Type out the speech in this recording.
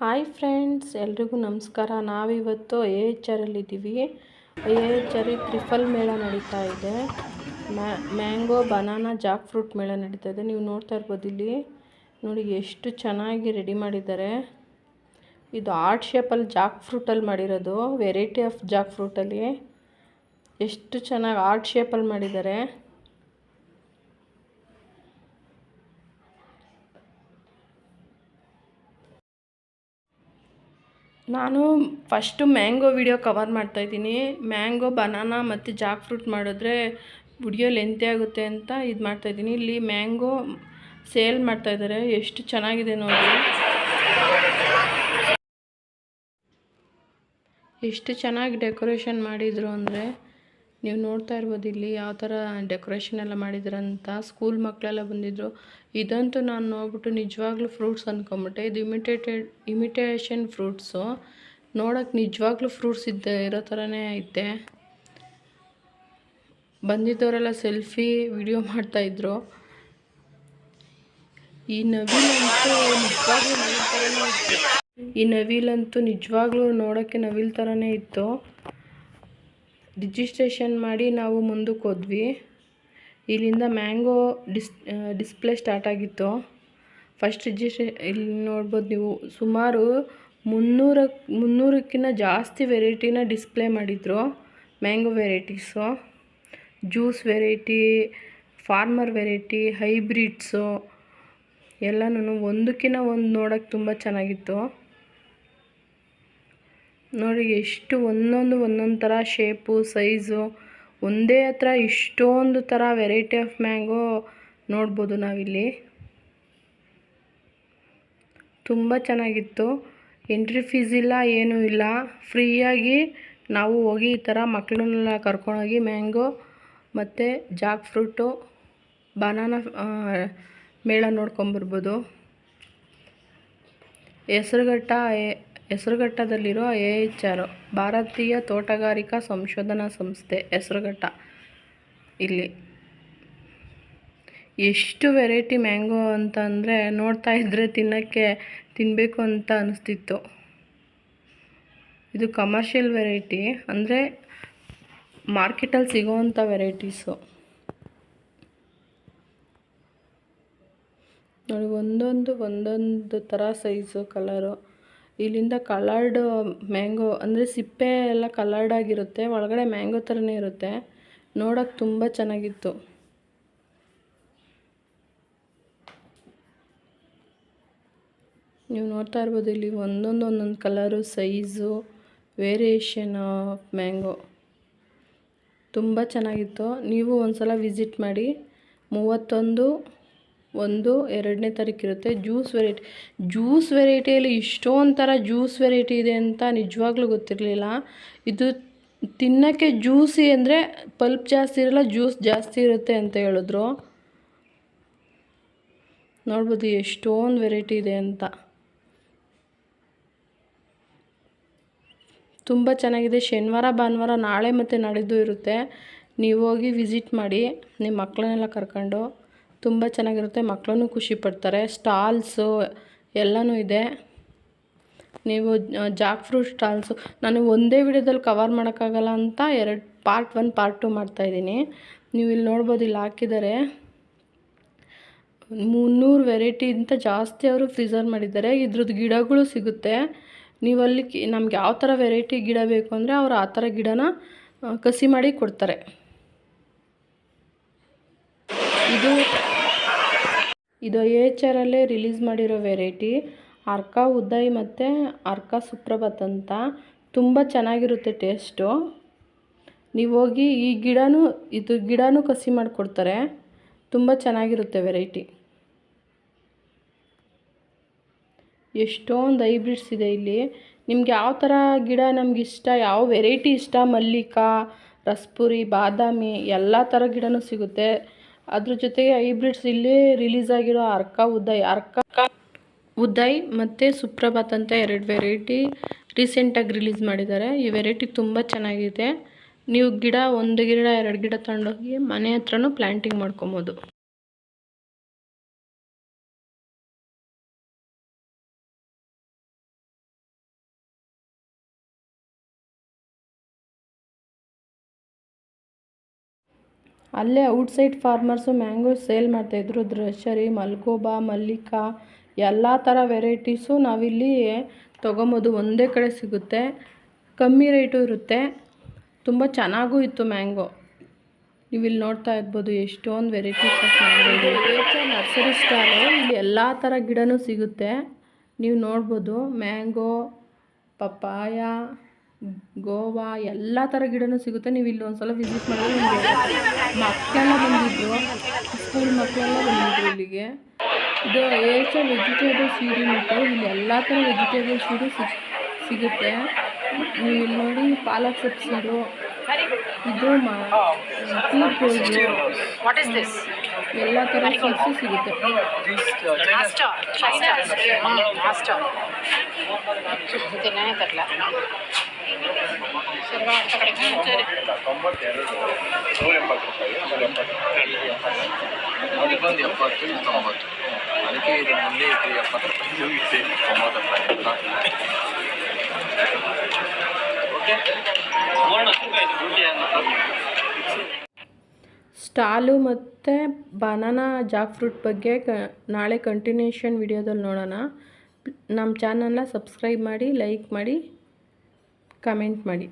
Hi friends, ಎಲ್ರಿಗೂ ನಮಸ್ಕಾರ. ನಾವಿವತ್ತು ಎ ಎಚ್ ಆರಲ್ಲಿದ್ದೀವಿ ಎ ಎಚ್ ಆರ್ ತ್ರಿಫಲ್ ಮೇಳ ನಡೀತಾ ಇದೆ. ಮ್ಯಾಂಗೋ, ಬನಾನಾ ಜಾಕ್ ಫ್ರೂಟ್ ಮೇಳ ನಡೀತಾ ಇದೆ. ನೀವು ನೋಡ್ತಾ ಇರ್ಬೋದು ಇಲ್ಲಿ. ನೋಡಿ, ಎಷ್ಟು ಚೆನ್ನಾಗಿ ರೆಡಿ ಮಾಡಿದ್ದಾರೆ. ಇದು ಆರ್ಟ್ ಶೇಪಲ್ಲಿ ಜಾಕ್ ಫ್ರೂಟಲ್ಲಿ ಮಾಡಿರೋದು, ವೆರೈಟಿ ಆಫ್ ಜಾಕ್ ಫ್ರೂಟಲ್ಲಿ ಎಷ್ಟು ಚೆನ್ನಾಗಿ ಆರ್ಟ್ ಶೇಪಲ್ಲಿ ಮಾಡಿದ್ದಾರೆ. ನಾನು ಫಸ್ಟು ಮ್ಯಾಂಗೋ ವಿಡಿಯೋ ಕವರ್ ಮಾಡ್ತಾಯಿದ್ದೀನಿ ಮ್ಯಾಂಗೋ ಬನಾನಾ ಮತ್ತು ಜಾಕ್ ಫ್ರೂಟ್ ಮಾಡಿದ್ರೆ ವಿಡಿಯೋ ಲೆಂತಿ ಆಗುತ್ತೆ ಅಂತ ಇದು ಮಾಡ್ತಾಯಿದ್ದೀನಿ ಇಲ್ಲಿ ಮ್ಯಾಂಗೋ ಸೇಲ್ ಮಾಡ್ತಾಯಿದ್ದಾರೆ ಎಷ್ಟು ಚೆನ್ನಾಗಿದೆ ನೋಡಿ. ಎಷ್ಟು ಚೆನ್ನಾಗಿ ಡೆಕೋರೇಷನ್ ಮಾಡಿದರು ಅಂದರೆ ನೀವು ನೋಡ್ತಾ ಇರ್ಬೋದು ಇಲ್ಲಿ ಯಾವ ಥರ ಡೆಕೋರೇಷನ್ ಎಲ್ಲ ಮಾಡಿದ್ರಂತ. ಸ್ಕೂಲ್ ಮಕ್ಕಳೆಲ್ಲ ಬಂದಿದ್ದರು ಇದಂತೂ ನಾನು ನೋಡ್ಬಿಟ್ಟು ನಿಜವಾಗ್ಲೂ ಫ್ರೂಟ್ಸ್ ಅಂದ್ಕೊಂಬಿಟ್ಟೆ ಇದು ಇಮಿಟೇಟೆಡ್ ಇಮಿಟೇಷನ್ ಫ್ರೂಟ್ಸು ನೋಡೋಕ್ಕೆ ನಿಜವಾಗ್ಲೂ ಫ್ರೂಟ್ಸ್ ಇದ್ದ ಇರೋ ಥರನೇ ಐತೆ. ಬಂದಿದ್ದವರೆಲ್ಲ ಸೆಲ್ಫಿ ವಿಡಿಯೋ ಮಾಡ್ತಾಯಿದ್ರು ಈ ನವಿಲಂತೂ ಈ ನವಿಲಂತೂ ನಿಜವಾಗ್ಲೂ ನೋಡೋಕ್ಕೆ ನವಿಲ್ ಥರನೇ ಇತ್ತು. ರಿಜಿಸ್ಟ್ರೇಷನ್ ಮಾಡಿ ನಾವು ಮುಂದಕ್ಕೆ ಹೋದ್ವಿ. ಇಲ್ಲಿಂದ ಮ್ಯಾಂಗೋ ಡಿಸ್ ಡಿಸ್ಪ್ಲೇ ಸ್ಟಾರ್ಟ್ ಆಗಿತ್ತು. ಫಸ್ಟ್ ರಿಜಿಸ್ಟ್ರೇ, ಇಲ್ಲಿ ನೋಡ್ಬೋದು ನೀವು ಸುಮಾರು ಮುನ್ನೂರ, ಮುನ್ನೂರಕ್ಕಿಂತ ಜಾಸ್ತಿ ವೆರೈಟಿನ ಡಿಸ್ಪ್ಲೇ ಮಾಡಿದರು mango varieties. Juice variety, farmer variety, hybrids ಎಲ್ಲನೂ ಒಂದಕ್ಕಿಂತ ಒಂದು ನೋಡೋಕ್ಕೆ ತುಂಬ ಚೆನ್ನಾಗಿತ್ತು. ನೋಡಿ, ಎಷ್ಟು ಒಂದೊಂದು ಒಂದೊಂದು ಥರ ಶೇಪು ಸೈಜು ಒಂದೇ ಹತ್ರ ಇಷ್ಟೊಂದು ಥರ ವೆರೈಟಿ ಆಫ್ ಮ್ಯಾಂಗೋ ನೋಡ್ಬೋದು ನಾವಿಲ್ಲಿ. ತುಂಬ ಚೆನ್ನಾಗಿತ್ತು. ಎಂಟ್ರಿ ಫೀಸ್ ಇಲ್ಲ, ಏನೂ ಇಲ್ಲ. ಫ್ರೀಯಾಗಿ ನಾವು ಹೋಗಿ ಈ ಥರ ಮಕ್ಕಳನ್ನೆಲ್ಲ ಕರ್ಕೊಂಡೋಗಿ ಮ್ಯಾಂಗೋ ಮತ್ತು ಜಾಕ್ ಫ್ರೂಟು ಬನಾನ ಮೇಳ ನೋಡ್ಕೊಂಬರ್ಬೋದು. ಹೆಸ್ರುಘಟ್ಟ ಹೆಸ್ರುಘಟ್ಟದಲ್ಲಿರೋ ಎಚ್ ಆರ್ ಭಾರತೀಯ ತೋಟಗಾರಿಕಾ ಸಂಶೋಧನಾ ಸಂಸ್ಥೆ ಹೆಸರುಘಟ್ಟ. ಇಲ್ಲಿ ಎಷ್ಟು ವೆರೈಟಿ ಮ್ಯಾಂಗೋ ಅಂತ ಅಂದರೆ ನೋಡ್ತಾ ಇದ್ದರೆ ತಿನ್ನೋಕ್ಕೆ ತಿನ್ನಬೇಕು ಅಂತ ಅನಿಸ್ತಿತ್ತು. ಇದು ಕಮರ್ಷಿಯಲ್ ವೆರೈಟಿ, ಅಂದರೆ ಮಾರ್ಕೆಟಲ್ಲಿ ಸಿಗೋವಂಥ ವೆರೈಟೀಸು. ನೋಡಿ, ಒಂದೊಂದು ಒಂದೊಂದು ಥರ ಸೈಜು, ಕಲರು. ಇಲ್ಲಿಂದ ಕಲರ್ಡ್ ಮ್ಯಾಂಗೋ, ಅಂದರೆ ಸಿಪ್ಪೆ ಎಲ್ಲ ಕಲರ್ಡ್ ಆಗಿರುತ್ತೆ, ಒಳಗಡೆ ಮ್ಯಾಂಗೋ ಥರನೇ ಇರುತ್ತೆ. ನೋಡೋಕೆ ತುಂಬ ಚೆನ್ನಾಗಿತ್ತು. ನೀವು ನೋಡ್ತಾ ಇರ್ಬೋದು, ಇಲ್ಲಿ ಒಂದೊಂದು ಒಂದೊಂದು colour, size, variation of mango. ತುಂಬ ಚೆನ್ನಾಗಿತ್ತು. ನೀವು ಒಂದು ಸಲ ವಿಸಿಟ್ ಮಾಡಿ. ಮೂವತ್ತೊಂದು ಒಂದು, ಎರಡನೇ ತಾರೀಕು ಇರುತ್ತೆ. ಜ್ಯೂಸ್ ವೆರೈಟಿ, ಜ್ಯೂಸ್ ವೆರೈಟಿಯಲ್ಲಿ ಇಷ್ಟೊಂದು ಥರ ಜ್ಯೂಸ್ ವೆರೈಟಿ ಇದೆ ಅಂತ ನಿಜವಾಗ್ಲೂ ಗೊತ್ತಿರಲಿಲ್ಲ. ಇದು ತಿನ್ನೋಕ್ಕೆ ಜ್ಯೂಸಿ ಅಂದರೆ ಪಲ್ಪ್ ಜಾಸ್ತಿ ಇರಲ್ಲ, ಜ್ಯೂಸ್ ಜಾಸ್ತಿ ಇರುತ್ತೆ ಅಂತ ಹೇಳಿದ್ರು. ನೋಡ್ಬೋದು ಎಷ್ಟೊಂದು ವೆರೈಟಿ ಇದೆ ಅಂತ. ತುಂಬ ಚೆನ್ನಾಗಿದೆ. ಶನಿವಾರ, ಭಾನುವಾರ ನಾಳೆ ಮತ್ತು ನಾಡಿದ್ದು ಇರುತ್ತೆ. ನೀವು ಹೋಗಿ ವಿಸಿಟ್ ಮಾಡಿ, ನಿಮ್ಮ ಮಕ್ಕಳನ್ನೆಲ್ಲ ಕರ್ಕೊಂಡು. ತುಂಬ ಚೆನ್ನಾಗಿರುತ್ತೆ ಮಕ್ಕಳೂ ಖುಷಿ ಪಡ್ತಾರೆ. ಸ್ಟಾಲ್ಸು ಎಲ್ಲನೂ ಇದೆ. ನೀವು ಜಾಕ್ ಫ್ರೂಟ್ ಸ್ಟಾಲ್ಸು ನಾನು ಒಂದೇ ವಿಡಿಯೋದಲ್ಲಿ ಕವರ್ ಮಾಡೋಕ್ಕಾಗಲ್ಲ ಅಂತ ಎರಡು ಪಾರ್ಟ್ ಒನ್ ಪಾರ್ಟ್ ಟು ಮಾಡ್ತಾಯಿದ್ದೀನಿ ನೀವು ಇಲ್ಲಿ ನೋಡ್ಬೋದು, ಇಲ್ಲಿ ಹಾಕಿದ್ದಾರೆ. ಮುನ್ನೂರು ವೆರೈಟಿಗಿಂತ ಜಾಸ್ತಿ ಅವರು ಫ್ರೀಸರ್ ಮಾಡಿದ್ದಾರೆ. ಇದ್ರದ್ದು ಗಿಡಗಳು ಸಿಗುತ್ತೆ. ನೀವು ಅಲ್ಲಿ, ನಮ್ಗೆ ಯಾವ ಥರ ವೆರೈಟಿ ಗಿಡ ಬೇಕು ಅಂದರೆ ಅವರು ಆ ಥರ ಗಿಡನ ಕಸಿ ಮಾಡಿ ಕೊಡ್ತಾರೆ. ಇದು ಇದು ಎಚ್ ಆರಲ್ಲೇ ರಿಲೀಸ್ ಮಾಡಿರೋ ವೆರೈಟಿ ಅರ್ಕ ಉದಯ್ ಮತ್ತು ಅರ್ಕ ಸುಪ್ರಭಾತ್ ಅಂತ. ತುಂಬ ಚೆನ್ನಾಗಿರುತ್ತೆ ಟೇಸ್ಟು ನೀವು ಹೋಗಿ ಈ ಗಿಡನೂ, ಇದು ಗಿಡನೂ ಕಸಿ ಮಾಡಿಕೊಡ್ತಾರೆ. ತುಂಬ ಚೆನ್ನಾಗಿರುತ್ತೆ ವೆರೈಟಿ ಎಷ್ಟೊಂದು ಹೈಬ್ರಿಡ್ಸ್ ಇದೆ ಇಲ್ಲಿ. ನಿಮ್ಗೆ ಯಾವ ಥರ ಗಿಡ ನಮ್ಗೆ ಇಷ್ಟ, ಯಾವ ವೆರೈಟಿ ಇಷ್ಟ? ಮಲ್ಲಿಕಾ, ರಸ್ಪುರಿ, ಬಾದಾಮಿ, ಎಲ್ಲ ಥರ ಗಿಡನೂ ಸಿಗುತ್ತೆ. ಅದ್ರ ಜೊತೆಗೆ ಹೈಬ್ರಿಡ್ಸ್ ಇಲ್ಲಿ ರಿಲೀಸ್ ಆಗಿರೋ ಅರ್ಕ ಉದಯ್ ಅರ್ಕ ಉದಯ್ ಮತ್ತು ಸುಪ್ರಭಾತ್ ಅಂತ ಎರಡು ವೆರೈಟಿ ರೀಸೆಂಟಾಗಿ ರಿಲೀಸ್ ಮಾಡಿದ್ದಾರೆ. ಈ ವೆರೈಟಿ ತುಂಬ ಚೆನ್ನಾಗಿದೆ. ನೀವು ಗಿಡ, ಒಂದು ಗಿಡ, ಎರಡು ಗಿಡ ತಗೊಂಡೋಗಿ ಮನೆ ಹತ್ರನೂ ಪ್ಲ್ಯಾಂಟಿಂಗ್ ಮಾಡ್ಕೊಬೋದು. ಅಲ್ಲೇ ಔಟ್ಸೈಡ್ ಫಾರ್ಮರ್ಸು ಮ್ಯಾಂಗೋ ಸೇಲ್ ಮಾಡ್ತಾಯಿದ್ರು. ದ್ರಶರಿ, ಮಲ್ಕೋಬಾ, ಮಲ್ಲಿಕಾ, ಎಲ್ಲ ಥರ ವೆರೈಟೀಸು ನಾವಿಲ್ಲಿ ತೊಗೊಬೋದು. ಒಂದೇ ಕಡೆ ಸಿಗುತ್ತೆ. ಕಮ್ಮಿ ರೇಟು ಇರುತ್ತೆ. ತುಂಬ ಚೆನ್ನಾಗೂ ಇತ್ತು ಮ್ಯಾಂಗೋ. ನೀವಿಲ್ಲಿ ನೋಡ್ತಾ ಇರ್ಬೋದು ಎಷ್ಟೊಂದು ವೆರೈಟೀಸ್ ನರ್ಸರಿ ಸ್ಟಾಲು, ಇಲ್ಲಿ ಎಲ್ಲ ಥರ ಗಿಡನೂ ಸಿಗುತ್ತೆ. ನೀವು ನೋಡ್ಬೋದು ಮ್ಯಾಂಗೋ, ಪಪ್ಪಾಯ ಗೋವಾ ಎಲ್ಲ ಥರ ಗಿಡನೂ ಸಿಗುತ್ತೆ. ನೀವು ಇಲ್ಲಿ ಒಂದ್ಸಲ ವಿಸಿಟ್ ಮಾಡಿದ್ರೆ ನಿಮಗೆ ಮಕ್ಕಳೆಲ್ಲ ಬಂದಿದ್ರು ಸ್ಕೂಲ್ ಮಕ್ಕಳೆಲ್ಲ ಬಂದಿದ್ರು ಇಲ್ಲಿಗೆ. ಇದು ಏಷ ವೆಜಿಟೇಬಲ್ ಸೀಡಿ ಮತ್ತು ಇಲ್ಲಿ ಎಲ್ಲ ಥರ ವೆಜಿಟೇಬಲ್ ಸೀಡು ಸಿಗ್ ಸಿಗುತ್ತೆ. ನೀವು ಇಲ್ಲಿ ನೋಡಿ ಪಾಲಕ್ ಸಬ್ಸಿಡು ಇದು? ಎಲ್ಲ ಥರ ಸೀಡ್ಸು ಸಿಗುತ್ತೆ. ತೊಂಬತ್ತೆರಡು ನೂರ ಎಂಬತ್ತು ರೂಪಾಯಿ ನೂರ ರೂಪಾಯಿ ಬಂದು ಎಪ್ಪತ್ತು ಇದು ತೊಂಬತ್ತು ಅದಕ್ಕೆ ಇದು ಮುಂದೆ ಇದು ಎಪ್ಪತ್ತು ರೂಪಾಯಿ ತೊಂಬತ್ತು ರೂಪಾಯಿ ಓಕೆ ಸ್ಟಾಲು ಮತ್ತು ಬನಾನಾ ಜಾಕ್ ಫ್ರೂಟ್ ಬಗ್ಗೆ ಕ ನಾಳೆ ಕಂಟಿನ್ಯೂಷನ್ ವಿಡಿಯೋದಲ್ಲಿ ನೋಡೋಣ. ನಮ್ಮ ಚಾನಲ್ನ ಸಬ್ಸ್ಕ್ರೈಬ್ ಮಾಡಿ ಲೈಕ್ ಮಾಡಿ. ಕಮೆಂಟ್ ಮಾಡಿ.